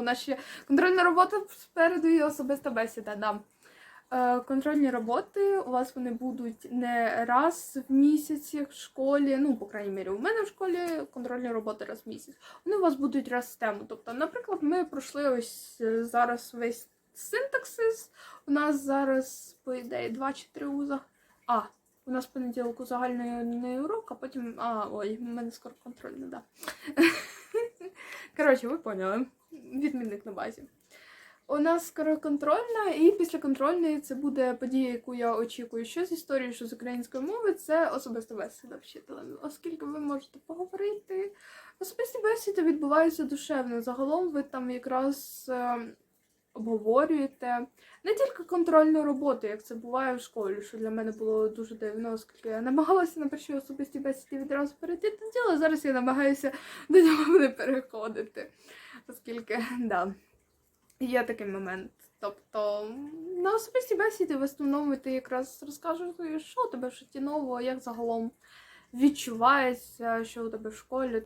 У нас ще контрольна робота спереду і особиста бесіда. Да. Е, контрольні роботи у вас вони будуть не раз в місяць, в школі. Ну, по крайній мірі, у мене в школі контрольні роботи раз в місяць. Вони у вас будуть раз в тему. Тобто, наприклад, ми пройшли ось е, зараз весь синтаксис. У нас зараз, по ідеї, два чи три уза. А, у нас понеділок загальний урок, а потім. А, ой, у мене скоро контрольний, да. Коротше, ви поняли. Відмінник на базі. У нас скоро контрольна, і після контрольної це буде подія, яку я очікую, що з історії, що з української мови, це особиста бесіда вчителем. Оскільки ви можете поговорити. Особисті бесіди відбуваються душевно. Загалом ви там якраз е, обговорюєте не тільки контрольну роботу, як це буває в школі, що для мене було дуже дивно, оскільки я намагалася на першій особистій бесіді відразу перейти до діла. Зараз я намагаюся до нього не переходити. Оскільки, да, є такий момент. Тобто на особистій бесіді в основному ти якраз розкажеш, що тебе в житті нового, як загалом відчувається, що у тебе в школі.